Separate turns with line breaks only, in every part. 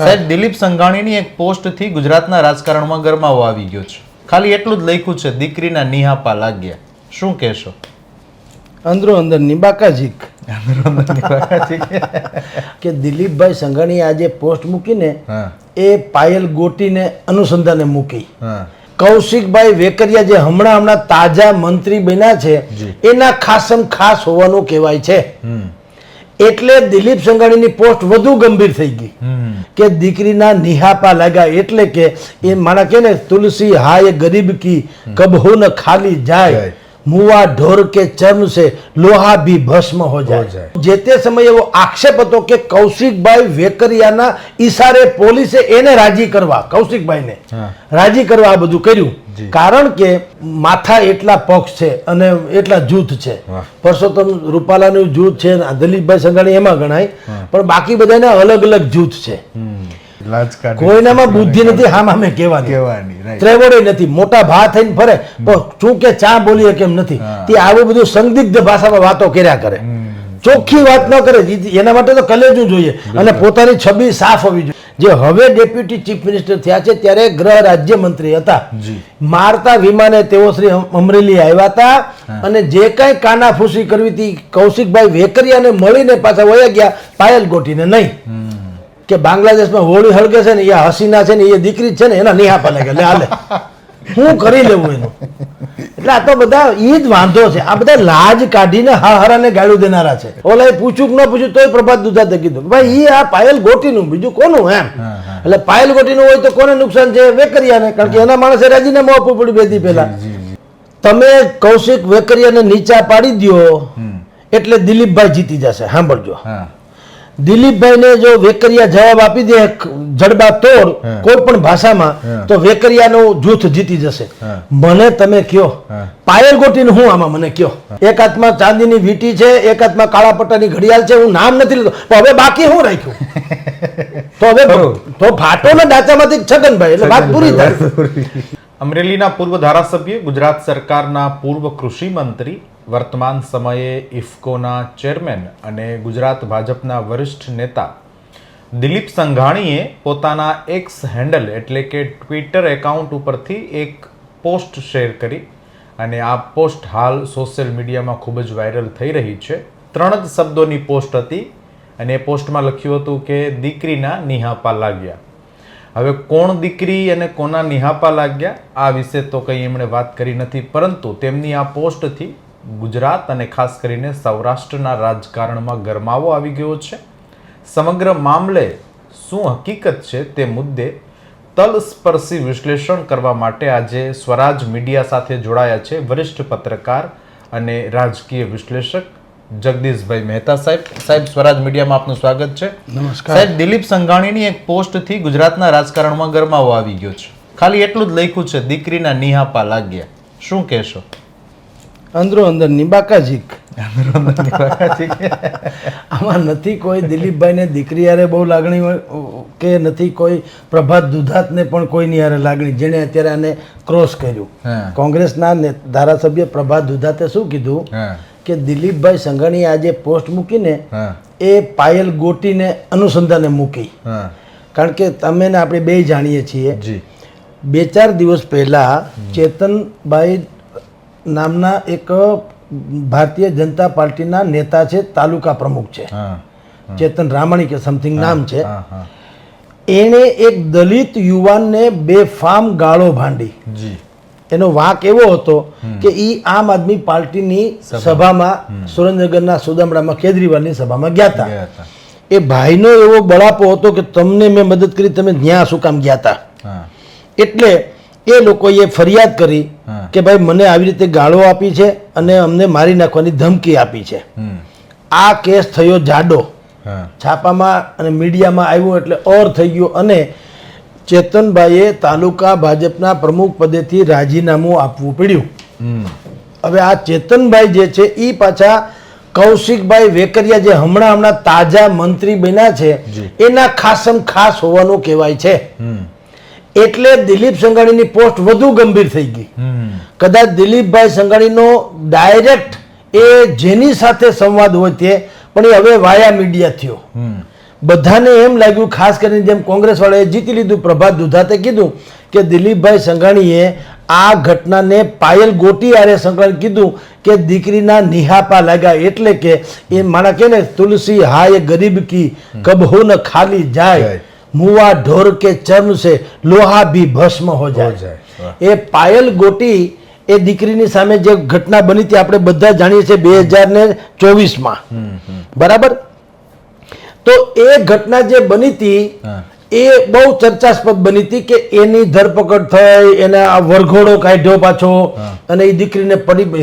સાહેબ દિલીપ સંઘાણીની એક પોસ્ટથી ગુજરાતના રાજકારણમાં ગરમાવો આવી ગયો છે. ખાલી એટલું જ લખ્યું છે દીકરીના નિહાપા લાગ્યા. શું કહેશો?
અંદરો અંદર નિબાકાજીક. કે દિલીપભાઈ સંઘાણીએ આજે પોસ્ટ મૂકીને એ પાયલ ગોટીને અનુસંધાને મૂકી. કૌશિકભાઈ વેકરિયા જે હમણાં હમણાં તાજા મંત્રી બન્યા છે એના ખાસમ ખાસ હોવાનું કહેવાય છે. એટલે દિલીપ સંઘાણીની પોસ્ટ વધુ ગંભીર થઈ ગઈ. કે દીકરીના નિહાપા લાગ્યા એટલે કે એ માણા કે ને તુલસી હાય ગરીબ કી કબહુ ન ખાલી જાય.
જાય.
મુવા ઢોર કે ચર્મ સે લોહા ભી ભસ્મ હો જાય.
જાય.
જે તે સમયે એવો આક્ષેપ હતો કે કૌશિકભાઈ વેકરિયાના ઈશારે પોલીસે એને રાજી કરવા કૌશિકભાઈને રાજી કરવા આ બધું કર્યું. કારણ કે માથા એટલા પક્ષ છે અને એટલા જૂથ છે. પરસોત્તમ રૂપાલાનું જૂથ છે દલીપભાઈ સંઘાણી એમાં ગણાય. પણ બાકી બધાને અલગ અલગ જૂથ છે. કોઈનામાં બુદ્ધિ નથી હા મામે કહેવાની.
કહેવાની
ત્રેવડે નથી મોટા ભા થઈને ફરે. પણ શું કે ચા બોલીએ કેમ નથી? તે આવું બધું સંદિગ્ધ ભાષામાં વાતો કર્યા કરે. ચોખ્ખી વાત ન કરે. એના માટે તો કલેજું જોઈએ. અને પોતાની છબી સાફ હોવી જોઈએ. જે હવે ડેપ્યુટી ચીફ મિનિસ્ટર થયા છે ત્યારે ગૃહ રાજ્ય મંત્રી હતા મારતા વિમાને તેઓ શ્રી અમરેલી આવ્યા હતા. અને જે કાંઈ કાનાફૂસી કરવી હતી કૌશિકભાઈ વેકરિયાને મળીને પાછા વયા ગયા પાયલ ગોટીને નહીં. કે બાંગ્લાદેશમાં હોળી હળગે છે ને એ હસીના છે ને એ દીકરી છે ને એના નિહાપા લાગે લે હાલે હું કરી લેવું એનું. એટલે આ તો બધા એ જ વાંધો છે. આ બધા લાજ કાઢીને હારાને ગાળું દેનારા છે. ઓલા પૂછ્યું કે ન પૂછ્યું તોય પ્રભાત દુધાતે કીધું. ભાઈ એ આ પાયલ ગોટીનું બીજું કોનું એમ? એટલે પાયલ ગોટીનું હોય તો કોને નુકસાન છે? વેકરિયાને. કારણ કે એના માણસે રાજીનામું આપવું પડ્યું બે દી પહેલા. તમે કૌશિક વેકરિયાને નીચા પાડી દો એટલે દિલીપભાઈ જીતી જશે. સાંભળજો.
હા.
દિલીપભાઈને જો વેકરિયા જવાબ આપી દે જડબા તોડ કોઈ પણ ભાષામાં. તો વેકરિયાનું જૂથ જીતી જશે. મને તમે કયો. પાયલ ગોટીનું હું આમાં મને કયો? એક હાથમાં ચાંદીની વીટી છે એક હાથમાં કાળા પટ્ટાની ઘડિયાળ છે હું નામ નથી લીધો. પણ હવે બાકી હું રાખ્યું? તો હવે. તો ફાટો ને ડાચામાંથી છગનભાઈ એટલે વાત પૂરી થાય.
અમરેલીના પૂર્વ ધારાસભ્ય ગુજરાત સરકારના પૂર્વ કૃષિ મંત્રી વર્તમાન સમયે ઇફકોના ચેરમેન અને ગુજરાત ભાજપના વરિષ્ઠ નેતા દિલીપ સંઘાણીએ પોતાના એક્સ હેન્ડલ એટલે કે ટ્વિટર એકાઉન્ટ ઉપરથી એક પોસ્ટ શેર કરી અને આ પોસ્ટ હાલ સોશિયલ મીડિયામાં ખૂબ જ વાયરલ થઈ રહી છે. ત્રણ જ શબ્દોની પોસ્ટ હતી અને એ પોસ્ટમાં લખ્યું હતું કે દીકરીના નિહાપા લાગ્યા. હવે કોણ દીકરી અને કોના નિહાપા લાગ્યા? આ વિશે તો કંઈ એમણે વાત કરી નથી, પરંતુ તેમની આ પોસ્ટથી ગુજરાત અને ખાસ કરીને સૌરાષ્ટ્રના રાજકારણમાં ગરમાવો આવી ગયો છે. સમગ્ર મામલે શું હકીકત છે તે મુદ્દે તલસ્પર્શી વિશ્લેષણ કરવા માટે આજે સ્વરાજ મીડિયા સાથે જોડાયા છે વરિષ્ઠ પત્રકાર અને રાજકીય વિશ્લેષક જગદીશભાઈ મહેતા સાહેબ. સાહેબ સ્વરાજ મીડિયામાં આપનું સ્વાગત છે.
નમસ્કાર.
સાહેબ દિલીપ સંઘાણીની એક પોસ્ટથી ગુજરાતના રાજકારણમાં ગરમાવો આવી ગયો છે. ખાલી એટલું જ લખ્યું છે દીકરીના નિહાપા લાગ્યા. શું કહેશો?
અંદરો અંદર નિબાકાજીક. આમાં નથી કોઈ દિલીપભાઈને દીકરી યારે બહુ લાગણી હોય, કે નથી કોઈ પ્રભાત દુધાતને પણ કોઈની યારે લાગણી જેણે અત્યારે આને ક્રોસ કર્યું. કોંગ્રેસના ધારાસભ્ય પ્રભાત દુધાતે શું કીધું? કે દિલીપભાઈ સંઘાણીએ આજે પોસ્ટ મૂકીને એ પાયલ ગોટીને અનુસંધાને મૂકી. કારણ કે તમે ને આપણે બે જાણીએ છીએ. બે ચાર દિવસ પહેલા ચેતનભાઈ નામના એક ભારતીય જનતા પાર્ટીના નેતા છે તાલુકા પ્રમુખ છે. ચેતન રામાણી કે સમથિંગ નામ છે. એણે એક દલિત યુવાનને બેફામ ગાળો ભાંડી. એનો વાંક એવો હતો કે ઈ આમ આદમી પાર્ટીની સભામાં સુરેન્દ્રનગરના સુદામડામાં કેજરીવાલની સભામાં ગયા હતા એ ભાઈનો એવો બળાપો હતો કે તમને મેં મદદ કરી તમે ત્યાં શું કામ ગયા હતા એટલે એ લોકોએ ફરિયાદ કરી. કે ભાઈ મને આવી રીતે ગાળો આપી છે અને અમને મારી નાખવાની ધમકી આપી છે. આ કેસ થયો જાડો. છાપામાં અને મીડિયામાં આવ્યો એટલે ઓર થઈ ગયો અને ચેતનભાઈએ તાલુકા ભાજપના પ્રમુખ પદેથી રાજીનામું આપવું પડ્યું. હવે આ ચેતનભાઈ જે છે એ પાછા કૌશિકભાઈ વેકરિયા જે હમણાં હમણાં તાજા મંત્રી બન્યા છે એના ખાસમ ખાસ હોવાનું કહેવાય છે. એટલે દિલીપ સંઘાણીની પોસ્ટ વધુ ગંભીર થઈ ગઈ. કદાચ દિલીપભાઈ સંઘાણીનો ડાયરેક્ટ એ જેની સાથે સંવાદ હોય તે પણ એ હવે વાયા મીડિયા થયો. બધાને એમ લાગ્યું ખાસ કરીને જેમ કોંગ્રેસ વાળાએ જીતી લીધું પ્રભાત દુધાતે કીધું કે દિલીપભાઈ સંઘાણીએ આ ઘટનાને પાયલ ગોટી આરે સંકળાઈને કીધું કે દીકરીના નિહાપા લાગ્યા એટલે કે એ માણા કે ને તુલસી હાય ગરીબ કી કબહુ ન ખાલી જાય. મુવા ઢોર કે ચર્મ સે લોહા ભી ભસ્મ હો જાય.
જાય.
એ પાયલ ગોટી એ દીકરીની સામે જે ઘટના બની હતી આપણે બધા જાણીએ છીએ બે હજાર ને ચોવીસમાં બરાબર? તો એ ઘટના જે બની હતી એ બહુ ચર્ચાસ્પદ બની હતી કે એની ધરપકડ થઈ એને આ વરઘોડો કાઢ્યો પાછો અને એ દીકરીને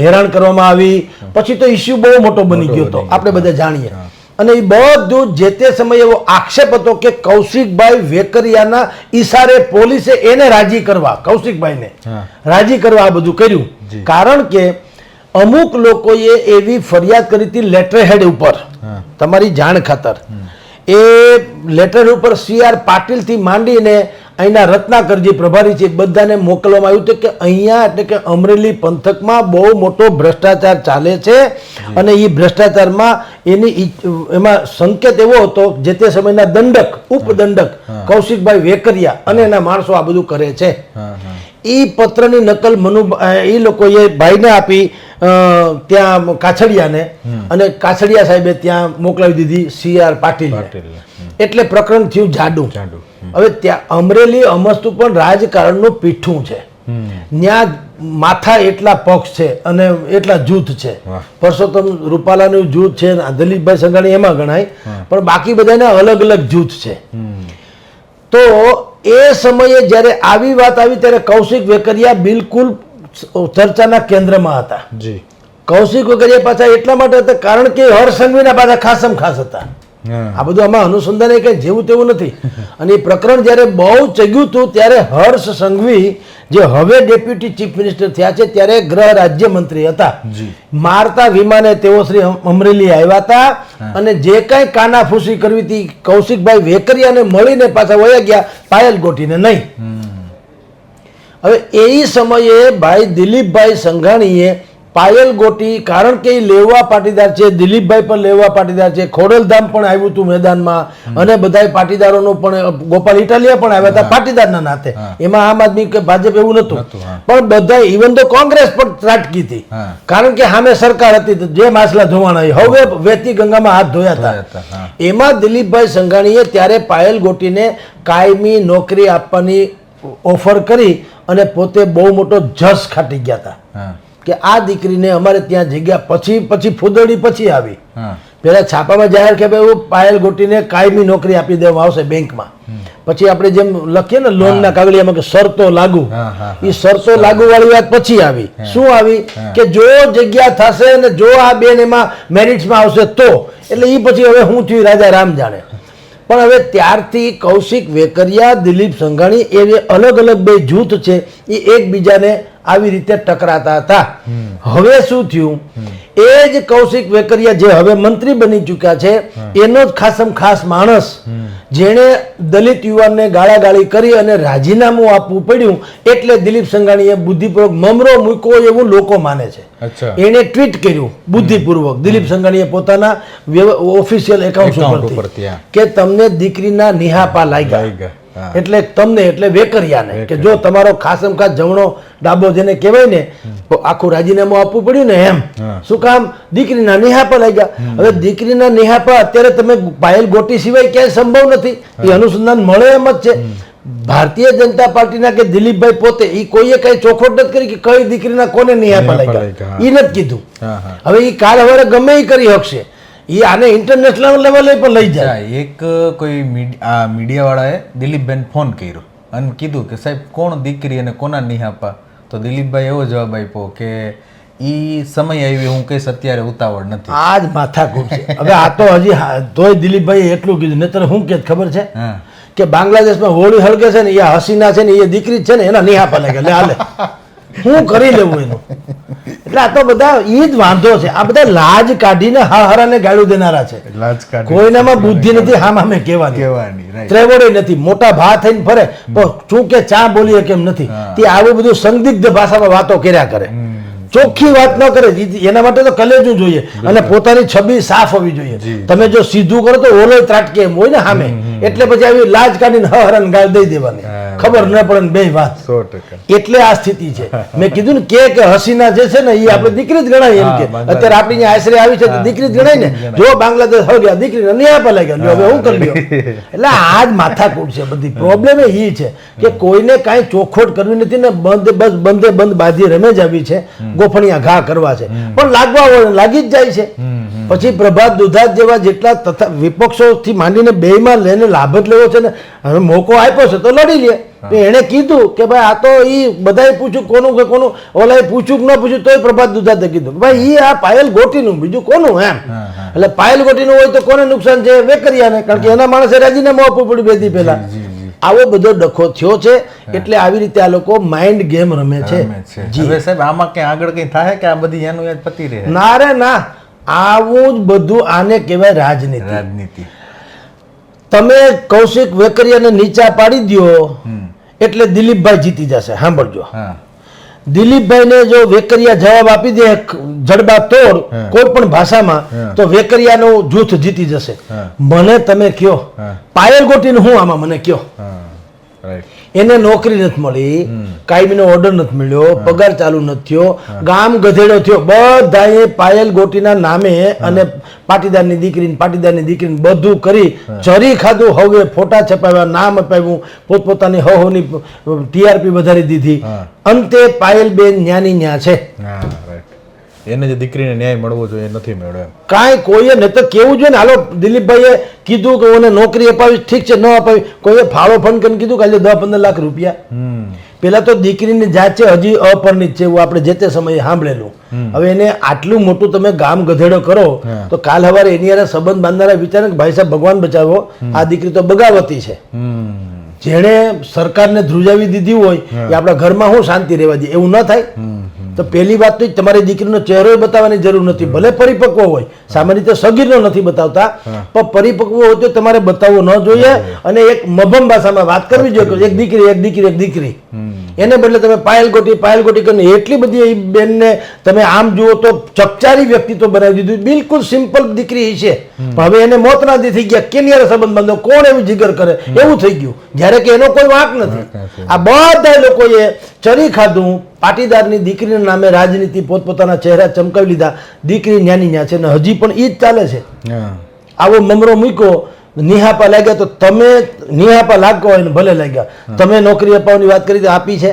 હેરાન કરવામાં આવી. પછી તો ઇસ્યુ બહુ મોટો બની ગયો હતો. આપણે બધા જાણીએ. અને એ બધું જે તે સમયે એવો આક્ષેપ હતો કે કૌશિકભાઈ વેકરિયાના ઈશારે પોલીસે એને રાજી કરવા કૌશિકભાઈને. રાજી કરવા આ બધું કર્યું. કારણ કે અમુક લોકોએ એવી ફરિયાદ કરી હતી લેટર હેડ ઉપર તમારી જાણ ખાતર. એ લેટર ઉપર સી આર પાટીલથી માંડીને અહીંના રત્નાકરજી પ્રભારી છે. બધાને મોકલવામાં આવ્યું હતું કે અહીંયા એટલે કે અમરેલી પંથકમાં બહુ મોટો ભ્રષ્ટાચાર ચાલે છે અને એ ભ્રષ્ટાચારમાં એની એમાં સંકેત એવો હતો જે તે સમયના દંડક ઉપદંડક કૌશિકભાઈ વેકરિયા અને એના માણસો આ બધું કરે છે. એ પત્રની નકલ મનુ એ લોકોએ ભાઈને આપી ત્યાં કાછડિયાને અને કાછડિયા સાહેબે ત્યાં મોકલાવી દીધી સી આર પાટીલ
પાટીલ
એટલે પ્રકરણ થયું જાડું.
જાડું.
હવે ત્યાં અમરેલી અમસ્તુ પણ રાજકારણનું પીઠું છે. ત્યાં માથા એટલા પક્ષ છે અને એટલા જૂથ છે. પરસોત્તમ રૂપાલાનું જૂથ છે દલીપભાઈ સંઘાણી એમાં ગણાય. પણ બાકી બધાને અલગ અલગ જૂથ છે. તો એ સમયે જ્યારે આવી વાત આવી ત્યારે કૌશિક વેકરિયા બિલકુલ ચર્ચાના કેન્દ્રમાં હતા.
જી.
કૌશિક વેકરિયા પાછા એટલા માટે હતા કારણ કે હર સંઘવીના પાછા ખાસમ ખાસ હતા. આ બધું આમાં અનુસંધાન એ કંઈ જેવું તેવું નથી. અને એ પ્રકરણ જ્યારે બહુ ચગ્યું હતું ત્યારે હર્ષ સંઘવી જે હવે ડેપ્યુટી ચીફ મિનિસ્ટર થયા છે ત્યારે ગૃહ રાજ્યમંત્રી હતા. મારતા વિમાને તેઓ શ્રી અમરેલી આવ્યા હતા અને જે કાંઈ કાનાફૂસી કરવી હતી કૌશિકભાઈ વેકરિયાને મળીને પાછા વયા ગયા પાયલ ગોટીને નહીં. હવે એ સમયે ભાઈ દિલીપભાઈ સંઘાણીએ પાયલ ગોટી કારણ કે એ લેવા પાટીદાર છે દિલીપભાઈ પણ લેવા પાટીદાર છે ખોડલધામ પણ આવ્યું હતું મેદાનમાં અને બધા પાટીદારોનો પણ ગોપાલ ઇટાલિયા પણ આવ્યા હતા પાટીદારના નાતે. એમાં આમ આદમી કે ભાજપ એવું નહોતું પણ બધા ઇવન તો કોંગ્રેસ પણ ત્રાટકી હતી. કારણ કે સામે સરકાર હતી જે માછલા ધોવાણા હવે વેતી ગંગામાં હાથ ધોયા હતા. એમાં દિલીપભાઈ સંઘાણીએ ત્યારે પાયલ ગોટીને કાયમી નોકરી આપવાની ઓફર કરી અને પોતે બહુ મોટો જસ ખાટી ગયા હતા. કે આ દીકરીને અમારે ત્યાં જગ્યા પછી પછી ફુદડી પછી આવી. પેલા છાપામાં જાહેર કે ભાઈ પાયલ ગોટીને કાયમી નોકરી આપી દેવામાં આવશે બેંકમાં. પછી આપણે જેમ લખીએ ને લોનના કાગળિયામાં કે શરતો લાગુ. એ શરતો લાગુ વાળી વાત પછી આવી. શું આવી? કે જો જગ્યા થશે અને જો આ બેન એમાં મેરિટ્સમાં આવશે તો. એટલે એ પછી હવે હું થયું રાજા રામ જાણે. પણ હવે ત્યારથી કૌશિક વેકરિયા દિલીપ સંઘાણી એ અલગ અલગ બે જૂથ છે એ એકબીજાને આવી રીતે ટકરાતા હતા. હવે શું થયું? એ જ કૌશિક વેકરિયા જે હવે મંત્રી બની ચૂક્યા છે એનો જ ખાસમ ખાસ માણસ જેણે દલિત યુવાનને ગાળાગાળી કરી અને રાજીનામું આપવું પડ્યું એટલે દિલીપ સંઘાણીએ બુદ્ધિપૂર્વક મમરો મૂક્યો એવું લોકો માને છે. એણે ટ્વીટ કર્યું બુદ્ધિપૂર્વક. દિલીપ સંઘાણીએ પોતાના ઓફિશિયલ એકાઉન્ટ
હા.
કે તમને દીકરીના નિહાપા લાગ્યા. એટલે તમને એટલે વેકરિયાને કે જો તમારો ખાસમ ખાસ જમણો ડાબો જેને કહેવાય ને તો આખું રાજીનામું આપવું પડ્યું ને એમ. શું કામ? દીકરીના નેહાપા લઈ ગયા હવે દીકરીના નિહાપા અત્યારે તમે પાયલ ગોટી સિવાય ક્યાંય સંભવ નથી. એ અનુસંધાન મળે એમ જ છે. ભારતીય જનતા પાર્ટીના કે દિલીપભાઈ પોતે એ કોઈએ કઈ ચોખવટ નથી કરી કે કઈ દીકરીના કોને નિહાપા લાગ્યા.
લાગ્યા,
એ નથી કીધું. હવે એ કાલ હવે ગમે એ કરી શકશે એ આને ઇન્ટરનેશનલ લેવલે પણ લઈ જાય.
એક કોઈ આ મીડિયાવાળાએ દિલીપબેન ફોન કર્યો અને કીધું કે સાહેબ કોણ દીકરી અને કોના નિહાપા? તો દિલીપભાઈ એવો જવાબ આપ્યો કે ઈ સમય આવી હું કહીશ અત્યારે ઉતાવળ નથી.
આ જ માથાકૂટ છે. હવે આ તો હજી તોય દિલીપભાઈ એટલું કીધું નહીતર હું કે ખબર છે? કે બાંગ્લાદેશમાં હોળી હળગે છે ને એ હસીના છે ને એ દીકરી છે ને એના નિહાપા લાગે લે હાલે હું કરી લેવું એનું. એટલે આ તો બધા એ જ વાંધો છે. આ બધા લાજ કાઢીને હાહારાને ગાળું દેનારા છે.
રાજકારણ
કોઈનામાં બુદ્ધિ નથી હા મામે કહેવાની.
કહેવાની
ત્રેવડે નથી મોટા ભા થઈને ફરે. પણ શું કે ચા બોલીએ કેમ નથી? તે આવું બધું સંદિગ્ધ ભાષામાં વાતો કર્યા કરે. ચોખ્ખી વાત ન કરે. એના માટે તો કલેજું જોઈએ. અને પોતાની છબી સાફ હોવી જોઈએ. તમે જો સીધું કરો તો ઓલો ત્રાટકે એમ હોય ને સામે એટલે પછી આવી લાજ કાઢીને હરણ ગાળ દઈ દેવાની. ખબર ન પડે બે વાત. એટલે આ સ્થિતિ છે. મેં કીધું ને કે કે હસીના જે છે ને એ આપણે દીકરી જ ગણાય એમ કે. અત્યારે આપણી આશરે આવી છે તો દીકરી જ ગણાય ને. જો બાંગ્લાદેશ હો ગયા દીકરી ન્યાય પર લઈ લ્યો, હવે હું કરી લ્યો. એટલે આ જ માથાકૂટ છે બધી. પ્રોબ્લેમ એ છે કે કોઈને કાંઈ ચોખોટ કરવી નથી ને બંધ બસ બંધે બંધ બાજી રમેજ આવી છે. ગોફણિયા ઘા કરવા છે. પણ લાગવા હોય લાગી જ જાય છે. પછી પ્રભાત દુધાત જેવા જેટલા તથા વિપક્ષોથી માંડીને બેયમાં લઈને લાભ જ લેવો છે ને? હવે મોકો આપ્યો છે તો લડી લે. તો એણે કીધું કે ભાઈ આ તો એ બધાએ પૂછ્યું કોનું કે કોનું? ઓલા પૂછ્યું કે ન પૂછ્યું તોય પ્રભાત દુધાતે કીધું. ભાઈ એ આ પાયલ ગોટીનું બીજું કોનું એમ? એટલે પાયલ ગોટીનું હોય તો કોને નુકસાન છે? વેકરિયાને. કારણ કે એના માણસે રાજીનામું આપવું પડ્યું બે દી પહેલા. આવો બધો ડખો થયો છે એટલે આવી રીતે આ લોકો માઇન્ડ ગેમ રમે છે.
હવે સાહેબ આમાં ક્યાં આગળ કઈ થાય કે આ બધી એનું યાદ પતી રહે?
ના રે ના. આવું જ બધું આને કહેવાય રાજનીતિ.
રાજનીતિ.
તમે કૌશિક વેકરિયાને નીચા પાડી દો એટલે દિલીપભાઈ જીતી જશે. સાંભળજો. દિલીપભાઈને જો વેકરિયા જવાબ આપી દે જડબા તોડ કોઈ પણ ભાષામાં. તો વેકરિયાનું જૂથ જીતી જશે. મને તમે કયો. પાયલ ગોટીને હું આમાં મને કયો? એને નોકરી નથી મળી. કાયમીનો ઓર્ડર નથી મળ્યો પગાર ચાલુ નથી થયો ગામ ગધેડો થયો. બધાએ પાયલ ગોટીના નામે અને પાટીદારની દીકરીને પાટીદારની દીકરીને બધું કરી જરી ખાધું હવે ફોટા છપાવ્યા નામ અપાવ્યું પોતપોતાની હહોની ટીઆરપી વધારી દીધી. અંતે પાયલબેન ન્યાની ન્યા છે.
એને જે દીકરીને ન્યાય મળવો જોઈએ નથી મળ્યો
કાંઈ કોઈએ ને તો કેવું જોઈએ ને? હાલો દિલીપભાઈએ કીધું કે ઓને નોકરી અપાવી ઠીક છે ન અપાવી. કોઈએ ફાળો ફંડ કરીને કીધું કે આજે દસ પંદર લાખ રૂપિયા. પેલા તો દીકરીની જાત છે હજી અપરિણિત છે એવું આપણે જે તે સમયે સાંભળેલું. હવે એને આટલું મોટું તમે ગામ ગધેડો કરો તો કાલ હવારે એની યારે સંબંધ બાંધનારા વિચારે કે ભાઈ સાહેબ ભગવાન બચાવો આ દીકરી તો બગાવતી છે. જેણે સરકારને ધ્રુજાવી દીધી હોય એ આપણા ઘરમાં શું શાંતિ રહેવા દે એવું ન થાય. તો પહેલી વાત તો તમારી દીકરીનો ચહેરો બતાવવાની જરૂર નથી. ભલે પરિપક્વ હોય સામાન્ય રીતે સગીરનો નથી બતાવતા પણ પરિપક્વ હોય તો તમારે બતાવવો ન જોઈએ અને એક મભમ ભાષામાં વાત કરવી જોઈએ એક દીકરી એક દીકરી એક દીકરી. એને બદલે તમે પાયલ ગોટી પાયલ ગોટી કરીને એટલી બધી એ બેનને તમે આમ જુઓ તો ચકચારી વ્યક્તિત્વ બનાવી દીધું. બિલકુલ સિમ્પલ દીકરી છે. પણ હવે એને મોતના દી થઈ ગયા. કેની સંબંધ બાંધો? કોણ એવું જીગર કરે? એવું થઈ ગયું. જ્યારે કે એનો કોઈ વાંક નથી. આ બધા લોકોએ ચરી ખાધું પાટીદારની દીકરીના નામે રાજનીતિ પોતપોતાના ચહેરા ચમકાવી લીધા. દીકરી ન્યાની ન્યા છે ને હજી પણ એ જ ચાલે છે. આવો મમરો મૂક્યો નિહાપા લાગ્યા તો તમે નિહાપા લાગો હોય ને ભલે લાગ્યા. તમે નોકરી અપાવવાની વાત કરી તો આપી છે?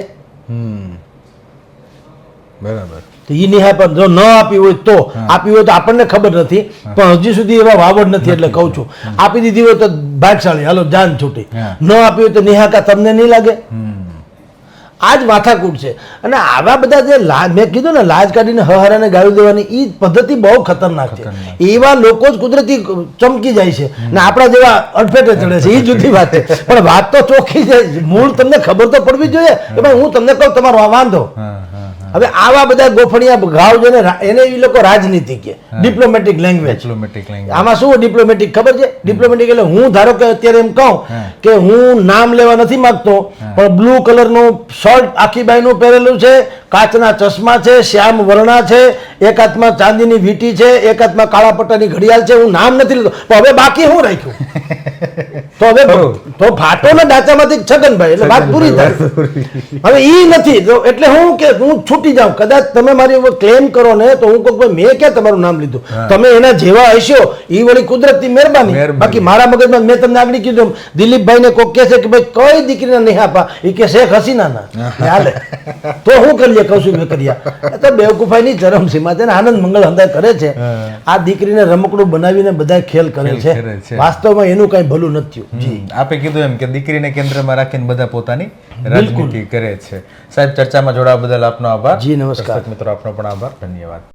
બરાબર.
તો એ નિહાપા જો ન આપી હોય તો આપી હોય તો આપણને ખબર નથી પણ હજી સુધી એવા વાવડ નથી એટલે કહું છું. આપી દીધી હોય તો ભાગશાળી હાલો જાન છૂટી. ન આપી હોય તો નિહાકા તમને નહીં લાગે? આ જ માથાકૂટ છે. અને આવા બધા જે મેં કીધું ને લાજ કાઢીને હહારાને ગાળી દેવાની એ પદ્ધતિ બહુ ખતરનાક છે. એવા લોકો જ કુદરતી ચમકી જાય છે. ને આપણા જેવા અડફેટે ચડે છે એ જુદી વાત છે. પણ વાત તો ચોખ્ખી છે. મૂળ તમને ખબર તો પડવી જોઈએ. કે ભાઈ હું તમને કહું તમારો આ વાંધો. હવે આવા બધા ગોફણિયા ઘાવ છે ને એને એ લોકો રાજનીતિ કે ડિપ્લોમેટિક લેંગ્વેજ
ડિપ્લોમેટિક લેંગ્વેજ
આમાં શું ડિપ્લોમેટિક ખબર છે? ડિપ્લોમેટિક એટલે હું ધારો કે અત્યારે એમ કહું કે હું નામ લેવા નથી માંગતો પણ બ્લુ કલરનું શર્ટ આખી બાઈનું પહેરેલું છે કાચના ચશ્મા છે શ્યામ વર્ણા છે એક હાથમાં ચાંદીની વીટી છે એક હાથમાં કાળા પટ્ટાની ઘડિયાળ છે હું નામ નથી લેતો પણ હવે બાકી હું રાખ્યું? તો હવે તો ફાટો ને ડાચામાંથી છગનભાઈ એટલે વાત પૂરી થાય. હવે ઈ નથી. એટલે હું કે હું છૂટી જાઉં. કદાચ તમે મારી ઉપર ક્લેમ કરો ને તો હું કહું ભાઈ મેં ક્યાં તમારું નામ લીધું? તમે એના જેવા હશો. ઈ વળી કુદરતી મહેરબાની. બાકી મારા મગજમાં મેં તમને આગળ કીધું દિલીપભાઈ ને કોક કહે છે કે ભાઈ કઈ દીકરીના નહીં આપા? એ કે શેખ હસીના ના હાલે. તો હું કરીએ કૌશિક વેકરિયા તો બેવકૂફાઈની ચરમસીમા છે આનંદ મંગળ હંદાય કરે છે. આ દીકરીને રમકડું બનાવીને બધા ખેલ કરે છે. વાસ્તવમાં એનું કઈ ભલું નથી
જી. આપે કીધું એમ કે દીકરીને કેન્દ્રમાં રાખીને બધા પોતાની રાજનીતિ કરે છે. સાહેબ ચર્ચામાં જોડાવા બદલ આપનો આભાર.
જી, નમસ્કાર.
મિત્રો આપનો પણ આભાર. ધન્યવાદ.